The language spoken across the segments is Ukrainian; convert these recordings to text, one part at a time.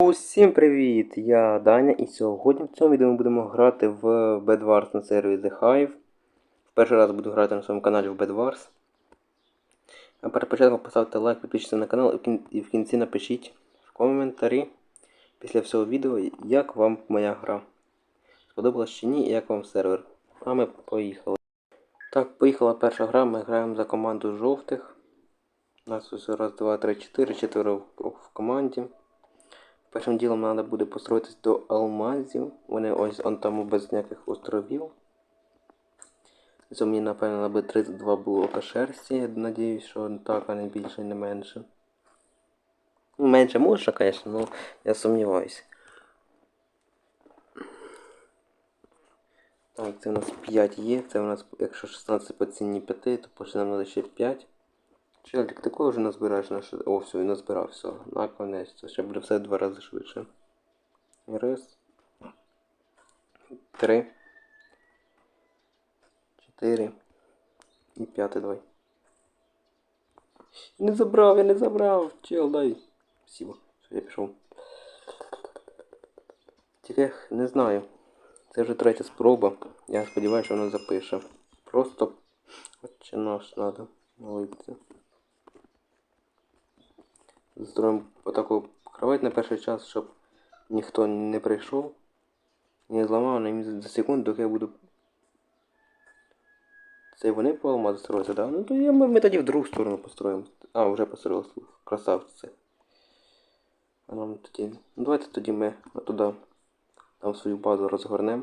Усім привіт! Я Даня і сьогодні в цьому відео ми будемо грати в Bed Wars на сервері The Hive. В перший раз буду грати на своєму каналі в Bed Wars. А перед початком поставте лайк, підпишіться на канал і в кінці напишіть в коментарі після всього відео, як вам моя гра. Сподобалась чи ні, і як вам сервер. А ми поїхали. Так, поїхала перша гра, ми граємо за команду жовтих. У нас ось раз, два, три, чотири, четверо в команді. Першим ділом треба буде построїтись до алмазів. Вони ось он там без ніяких островів. Це напевно, треба 32 блока шерсті. Надіюсь, що так, а не більше, не менше. Ну, менше можна, звісно, але я сумніваюся. Так, це у нас 5 є. Це у нас, якщо 16 по ціні 5, то нам ще 5. Челік, ти коли вже назбираєш наше. О, все, він назбирав, все. Наконець. Це ще буде все два рази швидше. Раз. Три. Чотири. І п'ятий давай. Не забрав, я не забрав. Чел, дай. Спасибо. Все, я пішов. Тільки не знаю. Це вже третя спроба. Я сподіваюся, що вона запише. Просто Отче наш надо молитися. Зробимо отаку кровать на перший час, щоб ніхто не прийшов, не зламав на за секунду, доки я буду. Це вони по алмазу строїться, да? Ну то я, ми, ми тоді в другу сторону построїмо. А, вже построїлися. Красавці. А нам тоді. Ну давайте тоді ми туди там свою базу розгорнемо.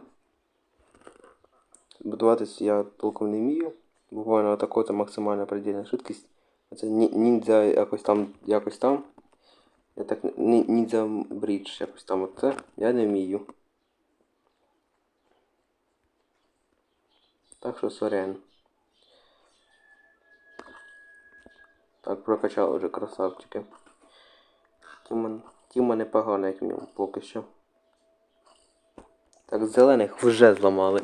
Будуватись я толком не вмію. Буквально отако це максимальна предельна швидкість. Це ні- ніндзя якось там, якось там. Я так ні- ніндзя брідж якось там оце. Я не вмію. Так що сорян. Так, прокачали вже красавчики. Тіма, Тіма непогана, як в ньому поки що. Так, зелених вже зламали.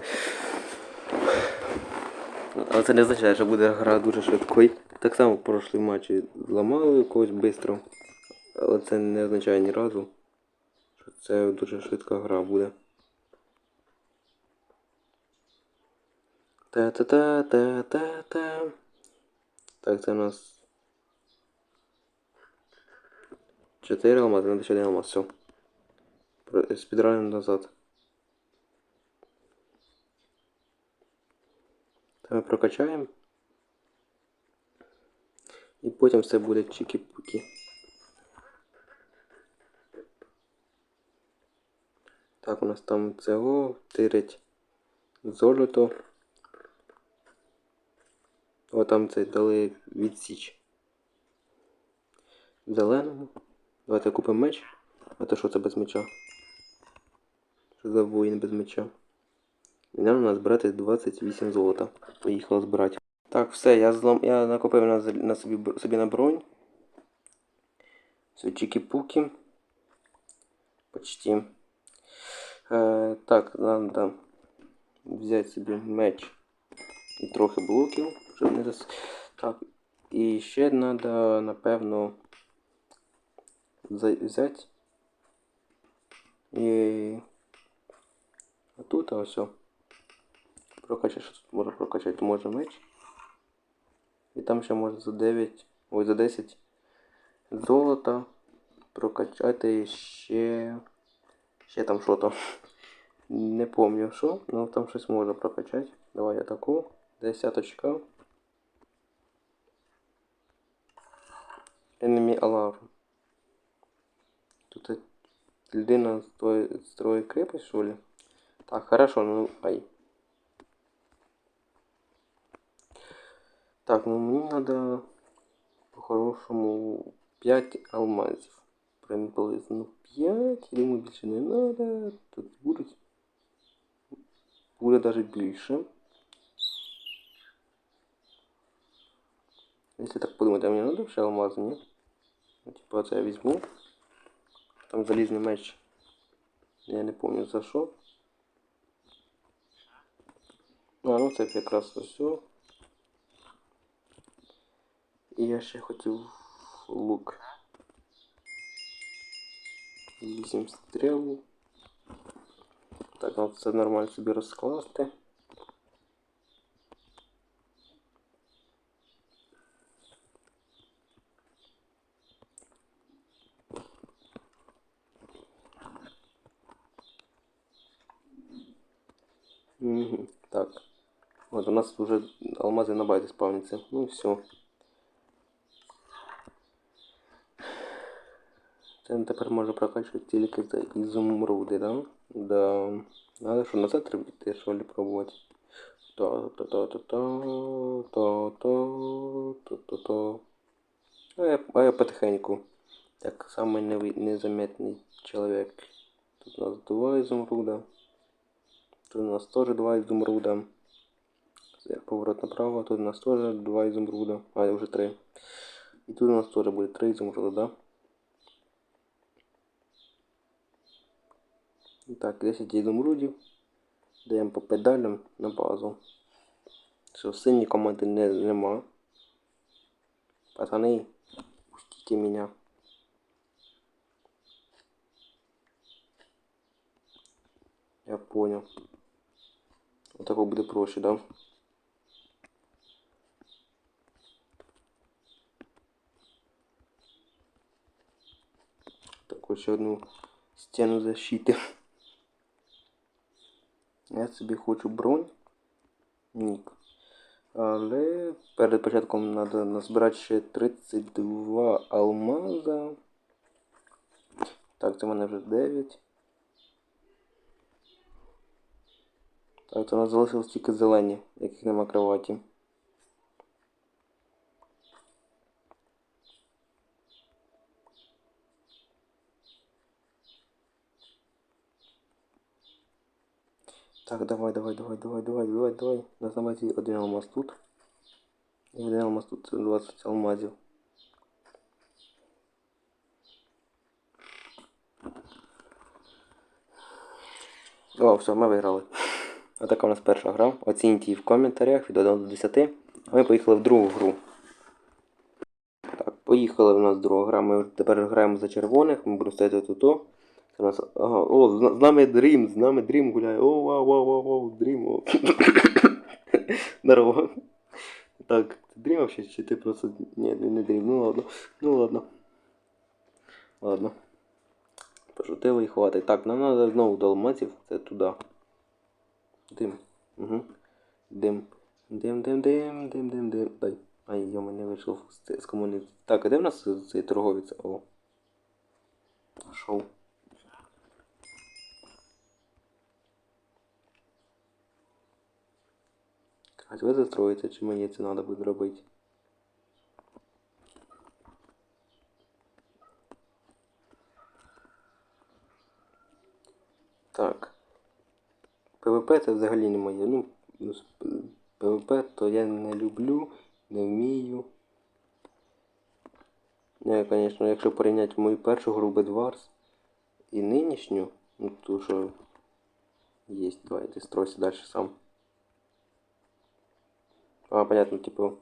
Але це не означає, що буде гра дуже швидкою. Так само в прошлій матчі зламали когось швидко. Але це не означає ні разу, що це дуже швидка гра буде. Та-та-та-та-та-та. Так, це у нас. 4 алмази, надо ще один алмаз, все. Спідраним назад. Ми прокачаємо. І потім все буде чики-пуки. Так, у нас там цього тирить золото. О, там це дали відсіч. Зеленому. Давайте купимо меч. А то що це без меча? Що за воїн без меча? І нам треба збирати 28 золота. Поїхало збирати. Так, все, я злом... я накопив на, на собі, собі на бронь. Все, чики-пуки. Почти. Е, так, треба взяти собі меч і трохи блоків, щоб не зас... Так, і ще треба, напевно, взяти. І а тут ось. Прокачати, що тут можна прокачати? Може меч. І там ще можна за 9, ой, за 10 золота прокачати ще. Ще там що то. Не помню що, але там щось можна прокачати. Давай я таку. Десяточка. Enemy Alarm. Тут людина строит крепость, что ли? Так, хорошо, ну, ай. Так, ну мені надо по-хорошому 5 алмазів. Приблизно 5, я думаю, більше не надо. Тут будуть. Буде даже більше. Якщо так подумати, а мені надо ще алмази, ні? Ну, типа це я візьму. Там залізний меч. Я не пам'ятаю за що. А, ну це якраз все. І я ще хотів лук. 8 стріл. Так, ну це нормально собі розкласти. Угу, так. Вот у нас уже алмазы на базе спавнятся. Ну все. Це тепер може прокачувати тільки за ізумруди, да? Да. Надо що назад робити, що ли пробувати. То-то-то-то-то, то-то, то-то-то. А я, а я потихеньку. Так, самый незаметный человек. Тут у нас два изумруда. Тут у нас тоже два изумруда. Поворот направо, тут у нас тоже два изумруда. А, уже три. И тут у нас тоже будет три изумруда, да? Так, 10 ізумрудів. Даємо по педалям на базу. Все, синій команди не, нема. Пацани, пустите меня. Я понял. Вот так буде проще, да? Таку ще одну стіну защити. Я собі хочу бронь. Нік. Але перед початком треба назбирати ще 32 алмаза. Так, це в мене вже 9. Так, це у нас залишилось тільки зелені, яких нема кроваті. Так, давай, давай, давай, давай, давай, давай, давай. На базі один алмаз тут. І один алмаз тут, це 20 алмазів. О, все, ми виграли. Отака у нас перша гра. Оцініть її в коментарях від 1 до 10. Ми поїхали в другу гру. Так, поїхали в нас друга гра. Ми тепер граємо за червоних, ми будемо стояти тут. У нас. Ага, о, з, нами Дрім, з нами Дрім гуляє. О, вау, вау, вау, вау, Дрім. О. Здорово. Так, ти Дрім вообще, чи ти просто. Ні, не Дрім. Ну ладно. Ну ладно. Ладно. Пошутили і хватить. Так, нам треба знову до алмазів. Це туди. Дим. Угу. Дим. Дим, дим, дим, дим, дим, дим. Дай. Ай, я мене вийшов з, комунізму. Так, а де в нас цей торговець? О. Шоу. Кать, ви застроїте, чи мені це треба буде робити? Так. ПВП це взагалі не моє. Ну, ну, ПВП то я не люблю, не вмію. Я, звісно, якщо порівняти мою першу гру Bedwars і нинішню, ну то що є, давай ти стройся далі сам. А, понятно, типу.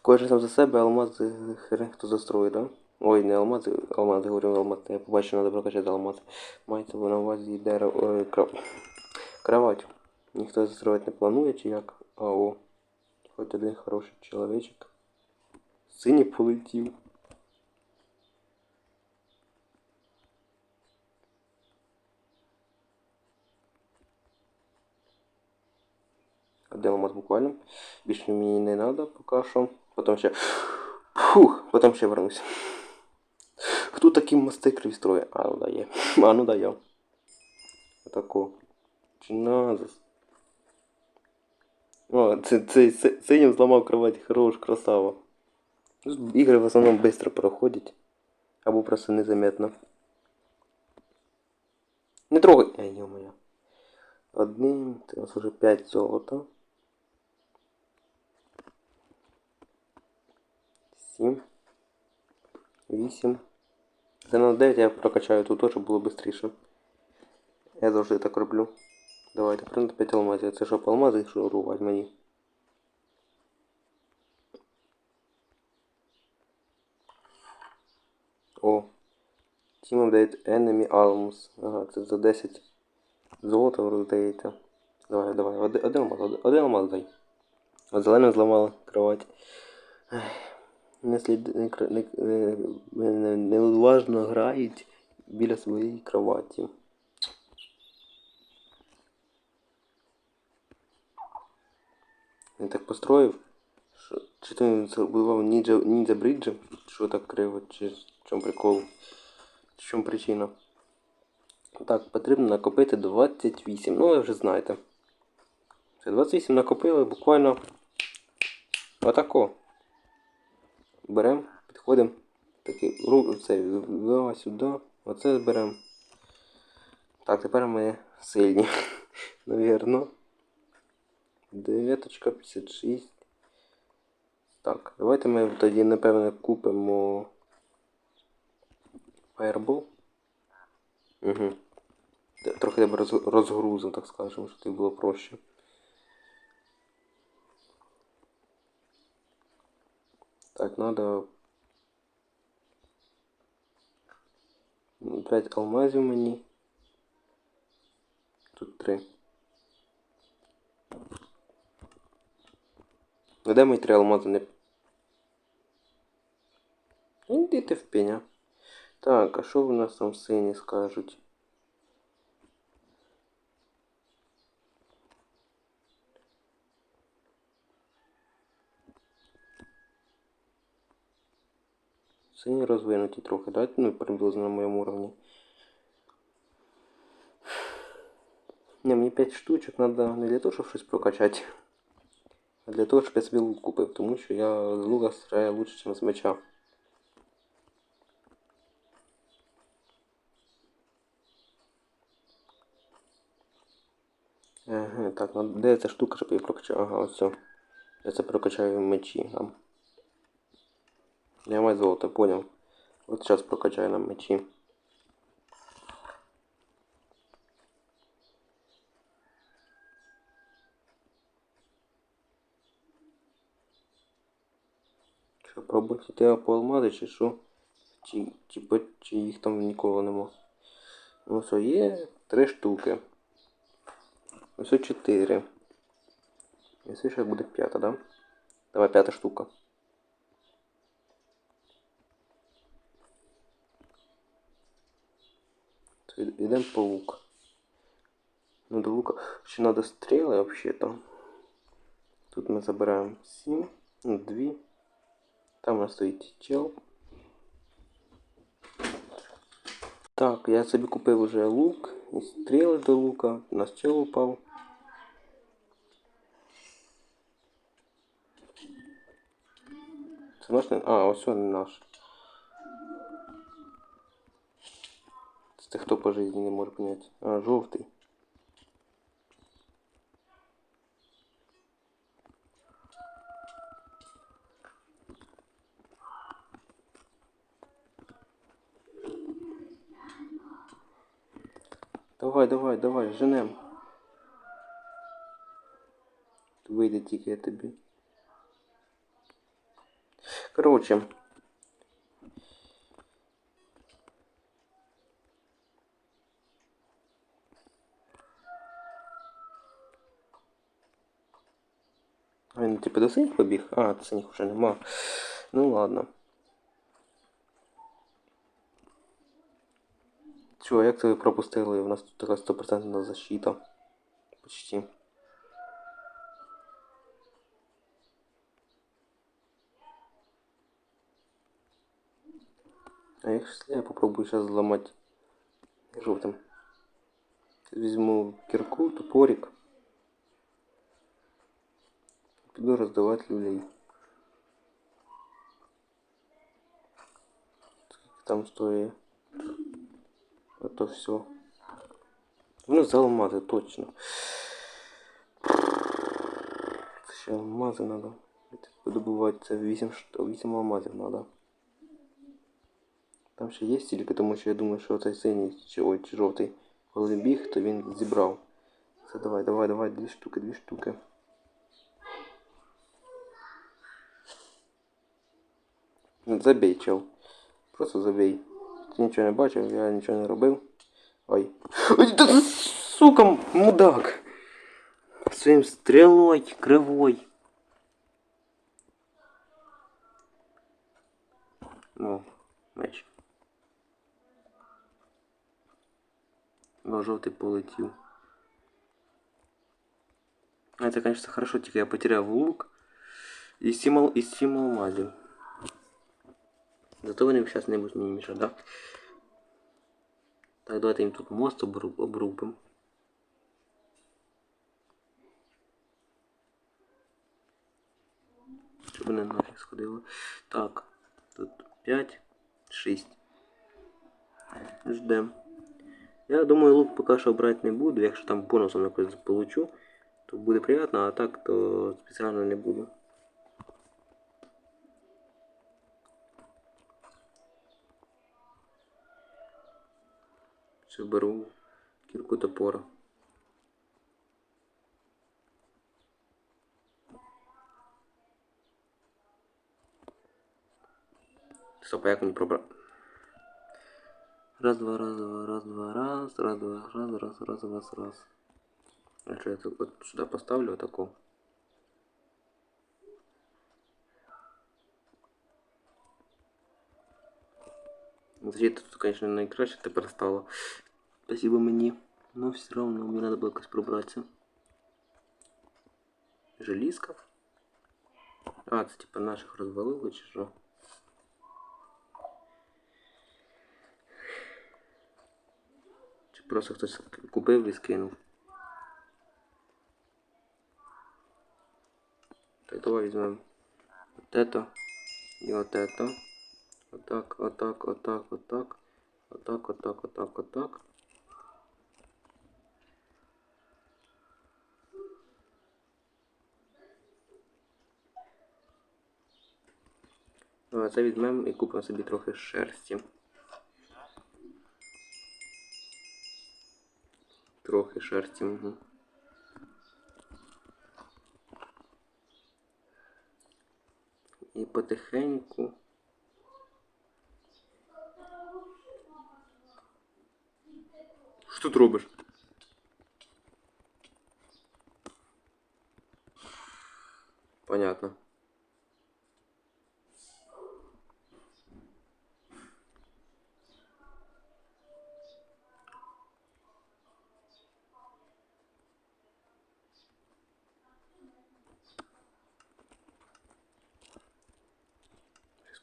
Кожен сам за себе, алмази хрен хто застроїть, да? Ой, не алмази, алмази, говорю алмази. Я побачив, треба прокачати алмази. Мається на увазі дерево, ой, кров... кровать. Ніхто застроїти не планує, чи як? А о. Хоч один хороший чоловічок. Синій полетів. Алмаз буквально. Більше мені не треба поки що. Потім ще. Фух, потім ще вернусь. Хто такі мости криві? А, ну да є. А, ну да я. Отако. Чиназис. О, це, це, це, синім зламав кровать, хорош, красава. Ігри в основному швидко проходять. Або просто незаметно. Не трогай! Ай, ё-моё. Одним, це у нас вже 5 золота. 7. 8. Це на 9 я прокачаю тут, щоб було швидше. Я завжди так роблю. Давайте, прям 5 алмазів. Це щоб алмази шурувати мені. О. Team Update Enemy Arms. Ага, це за 10 золота роздається. Давай, давай, один, алмаз, один алмаз дай. От зеленим зламали кровать. Не слід не, не, не, не, неуважно грають біля своєї кроваті. Він так построїв, що чи то він забудував ніндзя, ніндзя бриджем, що так криво, чи в чому прикол, в чому причина. Так, потрібно накопити 28. Ну, ви вже знаєте. Це 28 накопили буквально отако. Беремо, підходимо. Такий ру, це сюди. Оце беремо. Так, тепер ми сильні. Навірно. Дев'яточка 56. Так, давайте ми тоді, напевне, купимо Fireball. Угу. Трохи тебе роз- розгрузимо, так скажемо, щоб тобі було проще. Так, надо 5 алмазів мені. Тут 3. Ну де мої три алмази не. Ну, Іди ти в пеня. Так, а що в нас там сині скажуть? Сині розвинуті трохи, дайте, ну, приблизно на моєму уровні. Не, мені 5 штучок треба не для того, щоб щось прокачати, а для того, щоб я собі лук купив, тому що я з лука стріляю лучше, ніж з меча. Ага, так, ну де ця штука, щоб я прокачав? Ага, ось. Я це прокачаю в мечі. А. Я маю золото, понял. Вот сейчас прокачаю на мечі. Що, пробувати тебе по алмази, чи що? Чи, чи, чи їх там ніколи нема? Ну все, є три штуки. Ось чотири. І ще буде п'ята, да? Давай п'ята штука. То й- Йдемо по лук. Ну до лука ще треба стріли взагалі-то. Тут ми забираємо 7, ну, 2. Там у нас стоїть чел. Так, я собі купив уже лук і стріли до лука. У нас чел упав. Це наш не. А, ось він наш. Це хто по житті не може поняти. А, жовтий. Давай, давай, давай, женем. Вийде тільки я тобі. Коротше. А він типу до синіх побіг? А, до синіх вже нема. Ну ладно. Чого, як це ви пропустили? У нас тут така стопроцентна защита. Почти. А якщо я попробую сейчас взломать жовтим. Візьму кірку, топорик. Піду роздавати люлей. Скільки там стоїть? Это все. Ну, за алмази, точно. Це ще алмази надо. Видобувати це 8, штук, 8 алмазів надо. Там ще є стільки, тому що я думаю, що цей синій чи, ой, чи жовтий, коли біг, то він зібрав. Це давай, давай, давай, дві штуки, дві штуки. Ну, Забей, чел. Просто забей. Ти нічого не бачив, я нічого не робив. Ой. Ой, та ти, сука, мудак. Своїм стрілою кривой. Ну, меч. О, жовтий полетів. А це, конечно, хорошо, тільки я потеряв лук і сім, ал- і сім алмазів. Зато вони зараз не будуть мені мішати, да? Так, давайте їм тут мост обрубимо. Щоб вони нафіг сходили. Так, тут 5, 6. Ждем. Я думаю, лук поки що брати не буду. Якщо там бонусом якось получу, то буде приємно, а так то спеціально не буду. Ще беру кільку топора. Стоп, а як мені пробрати? Раз, два, раз, два, раз, два, раз, раз, два, раз, раз, раз, раз, раз. А что я тут вот сюда поставлю вот такую? Защита тут, конечно, найкраще тепер стало. Спасибо мені. Но все равно мені надо було якось пробратися. Желізка. А, це типа наших розвалили чи що? Чи просто хтось купив і скинув. Так, давай візьмемо вот это и вот это. Вот так, вот так, вот так, вот так. Вот так, вот так, вот так, вот так. Ну, а це візьмемо і купимо собі трохи шерсті. Трохи шерсті. Угу. І потихеньку. Що тут робиш? Понятно.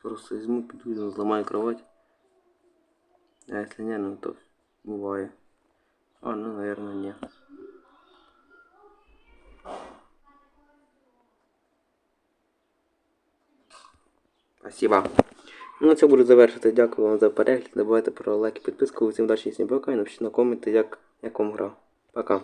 Просто возьму, пойду и взломаю кровать. А если не, ну то бывает. А, ну, наверное, нет. Спасибо. Ну, на цьому буду завершити. Дякую вам за перегляд. Не забувайте про лайк і підписку. Усім удачі, всім пока і напишіть на коменти, як, як вам гра. Пока.